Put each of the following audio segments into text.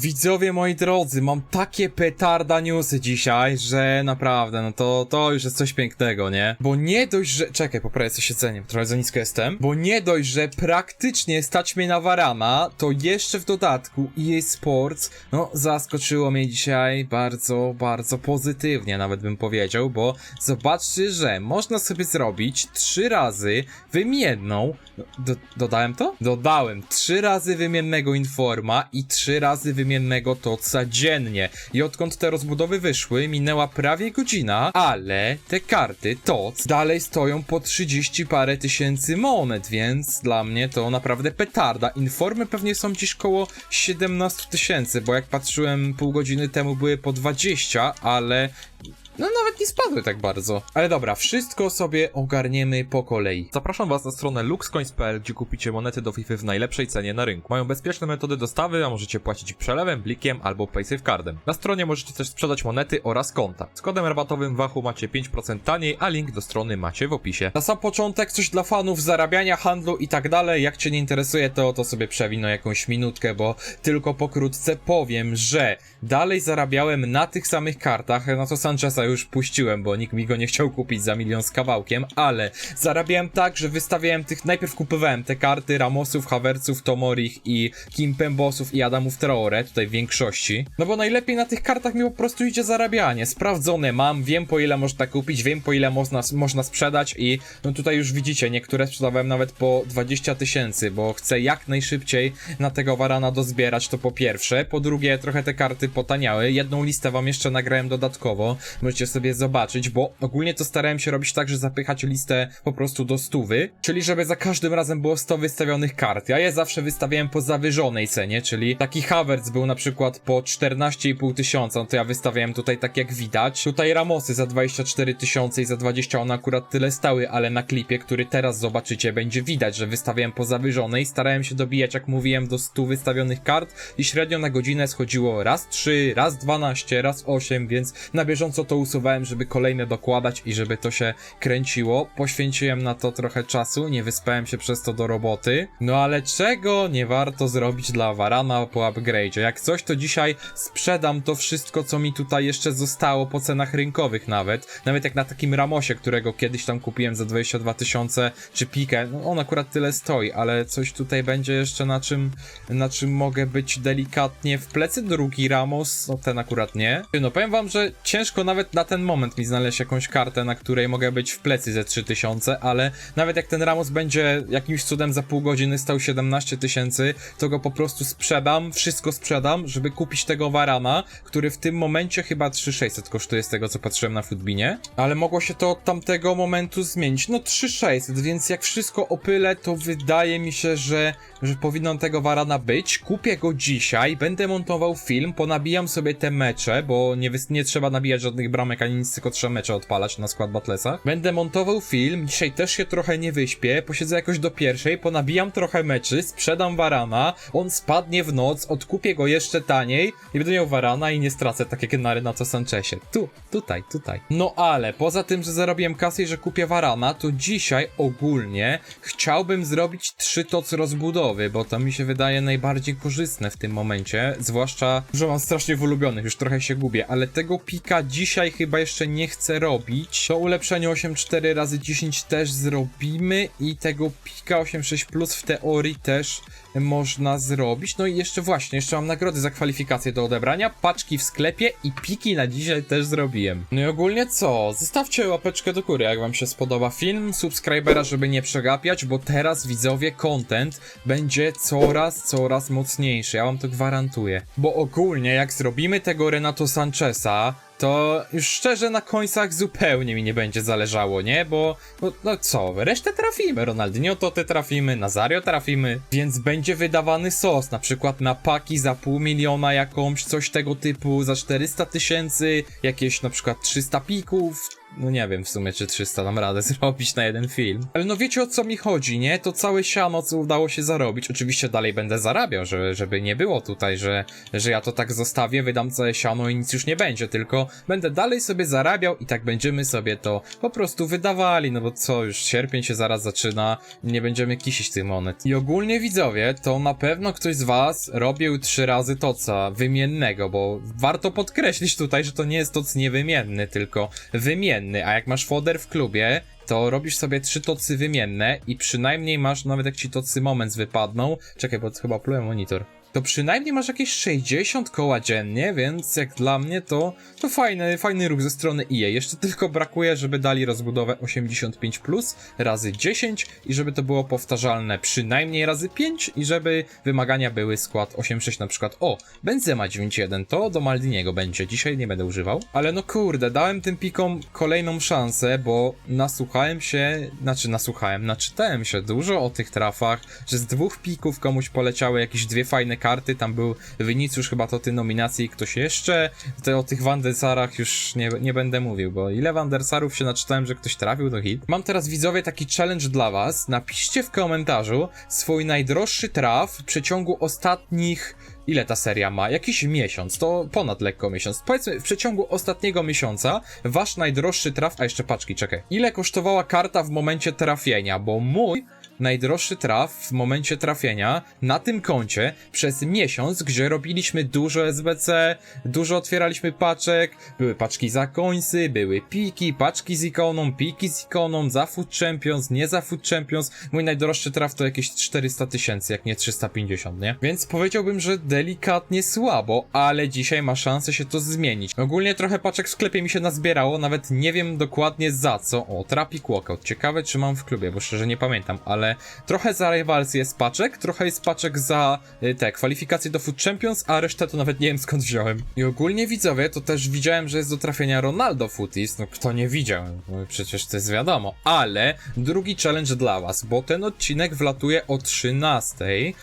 Widzowie moi drodzy, mam takie petarda newsy dzisiaj, że naprawdę, no to, to już jest coś pięknego, nie? Bo nie dość, że... Czekaj, poprawię sobie siedzeniem, trochę za nisko jestem. Bo nie dość, że praktycznie stać mnie na Varana, to jeszcze w dodatku EA Sports, no zaskoczyło mnie dzisiaj bardzo, bardzo pozytywnie, nawet bym powiedział, bo zobaczcie, że można sobie zrobić trzy razy wymienną... Do, dodałem to? Dodałem trzy razy wymiennego Informa i trzy razy wymiennego Toca dziennie. I odkąd te rozbudowy wyszły, minęła prawie godzina, ale te karty Toc dalej stoją po 30 parę tysięcy monet, więc dla mnie to naprawdę petarda. Informy pewnie są gdzieś koło 17 tysięcy, bo jak patrzyłem pół godziny temu były po 20, ale no nawet nie spadły tak bardzo. Ale dobra, wszystko sobie ogarniemy po kolei. Zapraszam Was na stronę luxcoins.pl, gdzie kupicie monety do FIFA w najlepszej cenie na rynku. Mają bezpieczne metody dostawy, a możecie płacić przelewem, blikiem albo paysafecardem. Na stronie możecie też sprzedać monety oraz konta. Z kodem rabatowym Wachu macie 5% taniej, a link do strony macie w opisie. Na sam początek coś dla fanów zarabiania, handlu i tak dalej. Jak cię nie interesuje, to, to sobie przewinę jakąś minutkę, bo tylko pokrótce powiem, że dalej zarabiałem na tych samych kartach. No to Sancheza już puściłem, bo nikt mi go nie chciał kupić za milion z kawałkiem, ale zarabiałem tak, że wystawiałem tych, najpierw kupowałem te karty Ramosów, Haverców, Tomorich i Kimpembosów i Adamów Traore, tutaj w większości. No bo najlepiej na tych kartach mi po prostu idzie zarabianie. Sprawdzone mam, wiem po ile można kupić, wiem po ile można, można sprzedać i no tutaj już widzicie, niektóre sprzedawałem nawet po 20 tysięcy, bo chcę jak najszybciej na tego warana dozbierać, to po pierwsze. Po drugie, trochę te karty potaniały. Jedną listę wam jeszcze nagrałem dodatkowo, możecie sobie zobaczyć, bo ogólnie to starałem się robić tak, że zapychać listę po prostu do stówy, czyli żeby za każdym razem było 100 wystawionych kart. Ja je zawsze wystawiałem po zawyżonej cenie, czyli taki Havertz był na przykład po 14,5 tysiąca, no to ja wystawiałem tutaj tak jak widać. Tutaj Ramosy za 24 tysiące i za 20 one akurat tyle stały, ale na klipie, który teraz zobaczycie, będzie widać, że wystawiałem po zawyżonej. Starałem się dobijać, jak mówiłem, do 100 wystawionych kart i średnio na godzinę schodziło raz 3, raz 12, raz 8, więc na bieżąco to usuwałem, żeby kolejne dokładać i żeby to się kręciło. Poświęciłem na to trochę czasu, nie wyspałem się przez to do roboty. No ale czego nie warto zrobić dla Varana po upgrade'zie? Jak coś, to dzisiaj sprzedam to wszystko, co mi tutaj jeszcze zostało po cenach rynkowych nawet. Nawet jak na takim Ramosie, którego kiedyś tam kupiłem za 22 tysiące, czy Pikę, no on akurat tyle stoi, ale coś tutaj będzie jeszcze na czym, na czym mogę być delikatnie w plecy. Drugi Ramos, no ten akurat nie. No powiem wam, że ciężko nawet na ten moment mi znaleźć jakąś kartę, na której mogę być w plecy ze 3000, ale nawet jak ten Ramos będzie jakimś cudem za pół godziny stał 17 tysięcy, to go po prostu sprzedam, wszystko sprzedam, żeby kupić tego Varana, który w tym momencie chyba 3600 kosztuje z tego co patrzyłem na Footbinie, ale mogło się to od tamtego momentu zmienić. No 3600, więc jak wszystko opylę, to wydaje mi się, że, że powinno tego Varana być. Kupię go dzisiaj, będę montował film, ponabijam sobie te mecze, bo nie, nie trzeba nabijać żadnych bramek ani nic, tylko trzeba mecze odpalać na skład Battlesach. Będę montował film, dzisiaj też się trochę nie wyśpię, posiedzę jakoś do pierwszej, ponabijam trochę meczy, sprzedam Varana, on spadnie w noc, odkupię go jeszcze taniej i będę miał Varana i nie stracę tak jak na Renato Sanchezie. Tu, tutaj, tutaj. No ale, poza tym, że zarobiłem kasę i że kupię Varana, to dzisiaj ogólnie chciałbym zrobić trzy toc rozbudowy, bo to mi się wydaje najbardziej korzystne w tym momencie, zwłaszcza, że mam strasznie ulubionych, już trochę się gubię, ale tego pika dzisiaj chyba jeszcze nie chcę robić. To ulepszenie 8.4 razy 10 też zrobimy i tego pika 8.6 plus w teorii też można zrobić. No i jeszcze właśnie, jeszcze mam nagrody za kwalifikacje do odebrania, paczki w sklepie i piki na dzisiaj też zrobiłem. No i ogólnie co? Zostawcie łapeczkę do góry, jak wam się spodoba film, subskrybera, żeby nie przegapiać, bo teraz widzowie content będzie coraz, coraz mocniejszy, ja wam to gwarantuję. Bo ogólnie jak zrobimy tego Renato Sancheza, to już szczerze na końcach zupełnie mi nie będzie zależało, nie? Bo, bo no co, resztę trafimy, Ronaldinho to te trafimy, Nazario trafimy, więc będzie wydawany sos, na przykład na paki za pół miliona jakąś, coś tego typu, za 400 tysięcy, jakieś na przykład 300 pików, no nie wiem w sumie, czy 300 dam radę zrobić na jeden film. Ale no wiecie o co mi chodzi, nie? To całe siano, co udało się zarobić. Oczywiście dalej będę zarabiał, żeby, żeby nie było tutaj, że, że ja to tak zostawię, wydam całe siano i nic już nie będzie, tylko będę dalej sobie zarabiał i tak będziemy sobie to po prostu wydawali, no bo co, już sierpień się zaraz zaczyna, nie będziemy kisić tych monet. I ogólnie widzowie, to na pewno ktoś z was robił trzy razy toca wymiennego, bo warto podkreślić tutaj, że to nie jest toc niewymienny, tylko wymienny, a jak masz foder w klubie, to robisz sobie trzy tocy wymienne i przynajmniej masz, nawet jak ci tocy moment wypadną, czekaj, bo chyba plułem monitor, to przynajmniej masz jakieś 60 koła dziennie, więc jak dla mnie to, to fajny, fajny ruch ze strony EA. Jeszcze tylko brakuje, żeby dali rozbudowę 85 plus razy 10 i żeby to było powtarzalne przynajmniej razy 5 i żeby wymagania były skład 8.6 na przykład. O, Benzema 9.1 to do Maldiniego będzie, dzisiaj nie będę używał. Ale no kurde, dałem tym pikom kolejną szansę, bo nasłuchałem się, znaczy nasłuchałem, naczytałem się dużo o tych trafach, że z dwóch pików komuś poleciały jakieś dwie fajne karty, tam był Winicjusz chyba to ty nominacji i ktoś jeszcze, to o tych Wandersarach już nie, nie będę mówił, bo ile Wandersarów się naczytałem, że ktoś trafił, to hit. Mam teraz widzowie taki challenge dla was, napiszcie w komentarzu swój najdroższy traf w przeciągu ostatnich Ile ta seria ma? Jakiś miesiąc, to ponad lekko miesiąc. Powiedzmy, w przeciągu ostatniego miesiąca wasz najdroższy traf, a jeszcze paczki, czekaj. Ile kosztowała karta w momencie trafienia? Bo mój najdroższy traf w momencie trafienia na tym koncie przez miesiąc, gdzie robiliśmy dużo SBC, dużo otwieraliśmy paczek, były paczki za końsy, były piki, paczki z ikoną, piki z ikoną, za Food Champions, nie za Food Champions. Mój najdroższy traf to jakieś 400 tysięcy, jak nie 350, nie? Więc powiedziałbym, że delikatnie słabo, ale dzisiaj ma szansę się to zmienić. Ogólnie trochę paczek w sklepie mi się nazbierało, nawet nie wiem dokładnie za co. O, Trapik Walkout. Ciekawe, czy mam w klubie, bo szczerze nie pamiętam, ale trochę za Rivals jest paczek, trochę jest paczek za y, te kwalifikacje do Food Champions, a resztę to nawet nie wiem skąd wziąłem. I ogólnie widzowie, to też widziałem, że jest do trafienia Ronaldo Footies, no kto nie widział, no, przecież to jest wiadomo, ale drugi challenge dla was, bo ten odcinek wlatuje o 13,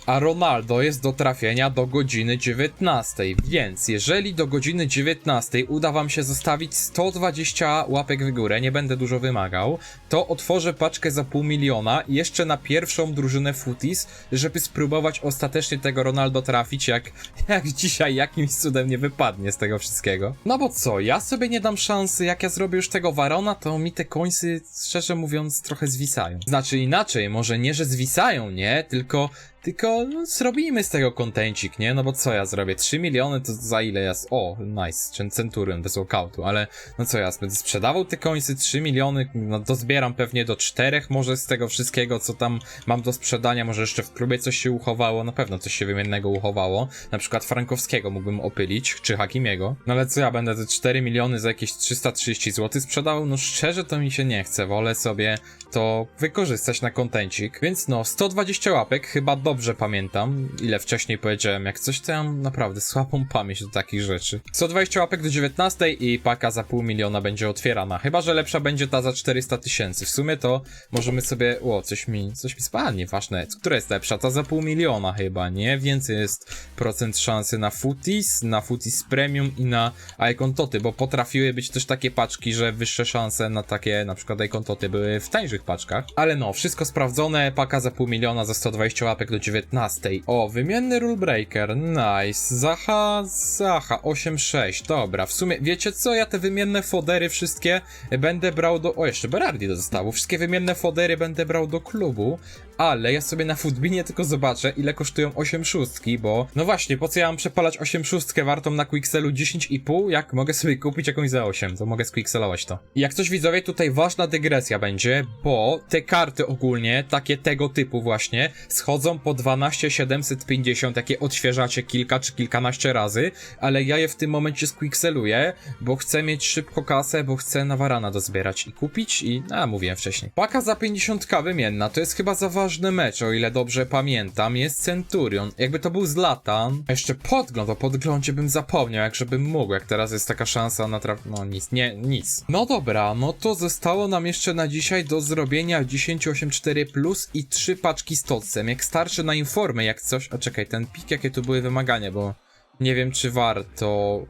a Ronaldo jest do trafienia do godziny 19, więc jeżeli do godziny 19 uda wam się zostawić 120 łapek w górę, nie będę dużo wymagał, to otworzę paczkę za pół miliona i jeszcze na pierwszą drużynę Footies, żeby spróbować ostatecznie tego Ronaldo trafić, jak, jak dzisiaj jakimś cudem nie wypadnie z tego wszystkiego. No bo co, ja sobie nie dam szansy, jak ja zrobię już tego Warona, to mi te końsy, szczerze mówiąc, trochę zwisają. Znaczy inaczej, może nie, że zwisają, nie, tylko tylko no, zrobimy z tego kontencik, nie? No bo co ja zrobię? 3 miliony to za ile ja... O, nice, Cen- Centurion bez walkoutu, ale no co ja będę sprzedawał te końcy 3 miliony, no to zbieram pewnie do 4 może z tego wszystkiego, co tam mam do sprzedania, może jeszcze w klubie coś się uchowało, na pewno coś się wymiennego uchowało, na przykład Frankowskiego mógłbym opylić, czy Hakimiego, no ale co ja będę te 4 miliony za jakieś 330 zł sprzedawał? No szczerze to mi się nie chce, wolę sobie to wykorzystać na kontencik. Więc no, 120 łapek, chyba dobrze pamiętam, ile wcześniej powiedziałem. Jak coś, to ja mam naprawdę słabą pamięć do takich rzeczy. 120 łapek do 19 i paka za pół miliona będzie otwierana. Chyba, że lepsza będzie ta za 400 tysięcy. W sumie to możemy sobie... O, coś mi, coś mi spadnie, ważne. Która jest lepsza? Ta za pół miliona chyba, nie? Więcej jest procent szansy na Footies, na Footies Premium i na Icon Toty, bo potrafiły być też takie paczki, że wyższe szanse na takie, na przykład Icon Toty były w tańszych paczkach. Ale no, wszystko sprawdzone, paka za pół miliona za 120 łapek do 19. O, wymienny rule breaker, nice. Zaha, Zaha, 8-6, dobra. W sumie, wiecie co, ja te wymienne fodery wszystkie będę brał do... O, jeszcze Berardi do zestawu. Wszystkie wymienne fodery będę brał do klubu, ale ja sobie na Foodbinie tylko zobaczę, ile kosztują 8 szóstki, bo no właśnie, po co ja mam przepalać 8 szóstkę wartą na Quixelu 10,5, jak mogę sobie kupić jakąś za 8, to mogę squixelować to. I jak coś widzowie, tutaj ważna dygresja będzie, bo te karty ogólnie, takie tego typu właśnie, schodzą po 12 750, jakie odświeżacie kilka czy kilkanaście razy, ale ja je w tym momencie squixeluję, bo chcę mieć szybko kasę, bo chcę na warana dozbierać i kupić i, a mówiłem wcześniej. Paka za 50k wymienna, to jest chyba za ważny mecz, o ile dobrze pamiętam, jest Centurion. Jakby to był z lata, jeszcze podgląd, o podglądzie bym zapomniał, jak żebym mógł, jak teraz jest taka szansa na traf... no nic, nie, nic. No dobra, no to zostało nam jeszcze na dzisiaj do zrobienia 1084 plus i 3 paczki z tocem. Jak starczy na informy, jak coś... A czekaj, ten pik, jakie tu były wymagania, bo nie wiem, czy warto...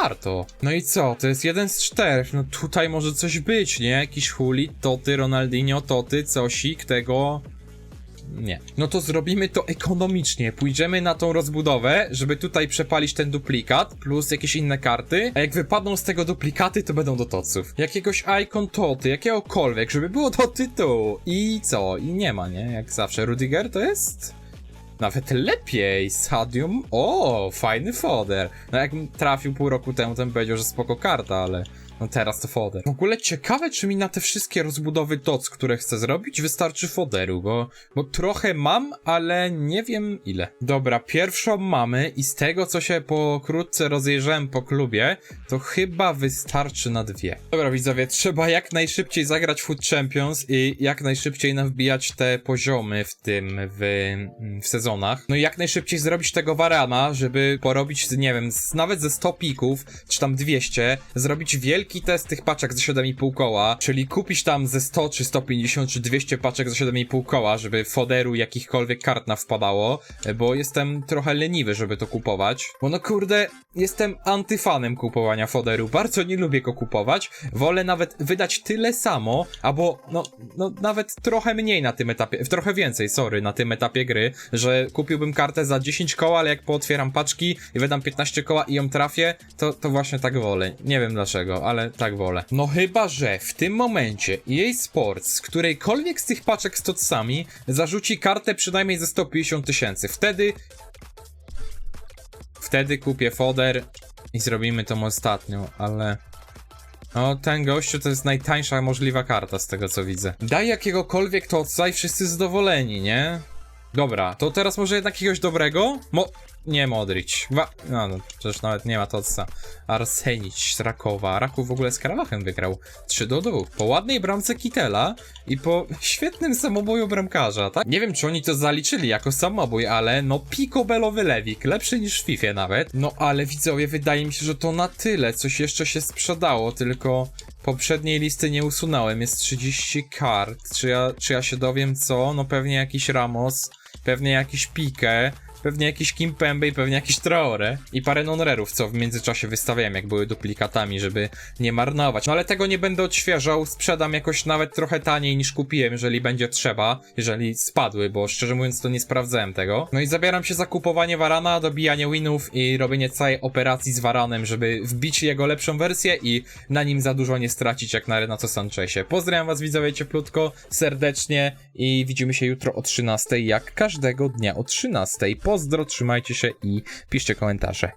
Warto. No i co? To jest jeden z czterech. No tutaj może coś być, nie? Jakiś Huli, Toty, Ronaldinho, Toty, Cosik, tego... nie. No to zrobimy to ekonomicznie. Pójdziemy na tą rozbudowę, żeby tutaj przepalić ten duplikat, plus jakieś inne karty, a jak wypadną z tego duplikaty, to będą do toców. Jakiegoś icon toty, jakiegokolwiek, żeby było do tytułu. I co? I nie ma, nie? Jak zawsze. Rudiger to jest... Nawet lepiej, Sadium. O, fajny foder. No jakbym trafił pół roku temu, bym powiedział, że spoko karta, ale no teraz to foder. W ogóle ciekawe, czy mi na te wszystkie rozbudowy TOC, które chcę zrobić, wystarczy foderu, bo, bo trochę mam, ale nie wiem ile. Dobra, pierwszą mamy i z tego, co się pokrótce rozejrzałem po klubie, to chyba wystarczy na dwie. Dobra, widzowie, trzeba jak najszybciej zagrać Food Champions i jak najszybciej nawbijać te poziomy w tym, w, w sezonach. No i jak najszybciej zrobić tego warana, żeby porobić, nie wiem, nawet ze 100 pików, czy tam 200, zrobić wielki test tych paczek ze 7,5 koła, czyli kupić tam ze 100, czy 150, czy 200 paczek za 7,5 koła, żeby foderu jakichkolwiek kart nawpadało, bo jestem trochę leniwy, żeby to kupować. Bo no kurde, jestem antyfanem kupowania foderu, bardzo nie lubię go kupować, wolę nawet wydać tyle samo, albo no, no nawet trochę mniej na tym etapie, trochę więcej, sorry, na tym etapie gry, że kupiłbym kartę za 10 koła, ale jak pootwieram paczki i wydam 15 koła i ją trafię, to, to właśnie tak wolę. Nie wiem dlaczego, ale tak wolę. No chyba, że w tym momencie EA Sports którejkolwiek z tych paczek z totsami zarzuci kartę przynajmniej ze 150 tysięcy. Wtedy Wtedy kupię foder i zrobimy tą ostatnią, ale... O, ten gościu to jest najtańsza możliwa karta z tego co widzę. Daj jakiegokolwiek totsa i wszyscy zadowoleni, nie? Dobra, to teraz może jednak jakiegoś dobrego? Mo... Nie Modric. Wa... No, no, przecież nawet nie ma totsa. Arsenić Rakowa. Raków w ogóle z Karawachem wygrał 3 do 2. Po ładnej bramce Kitela i po świetnym samoboju bramkarza, tak? Nie wiem, czy oni to zaliczyli jako samobój, ale no pikobelowy lewik. Lepszy niż w FIFA nawet. No ale widzowie, wydaje mi się, że to na tyle. Coś jeszcze się sprzedało, tylko... Poprzedniej listy nie usunąłem, jest 30 kart. Czy ja, czy ja się dowiem co? No pewnie jakiś Ramos, pewnie jakiś Pique, pewnie jakiś Kimpembe i pewnie jakiś Traore. I parę non-rerów, co w międzyczasie wystawiałem, jak były duplikatami, żeby nie marnować. No ale tego nie będę odświeżał, sprzedam jakoś nawet trochę taniej niż kupiłem, jeżeli będzie trzeba, jeżeli spadły, bo szczerze mówiąc to nie sprawdzałem tego. No i zabieram się za kupowanie Varana, dobijanie winów i robienie całej operacji z Varanem, żeby wbić jego lepszą wersję i na nim za dużo nie stracić jak na Renato Sanchezie. Pozdrawiam was widzowie cieplutko, serdecznie i widzimy się jutro o 13 jak każdego dnia o 13. Pozdro, trzymajcie się i piszcie komentarze.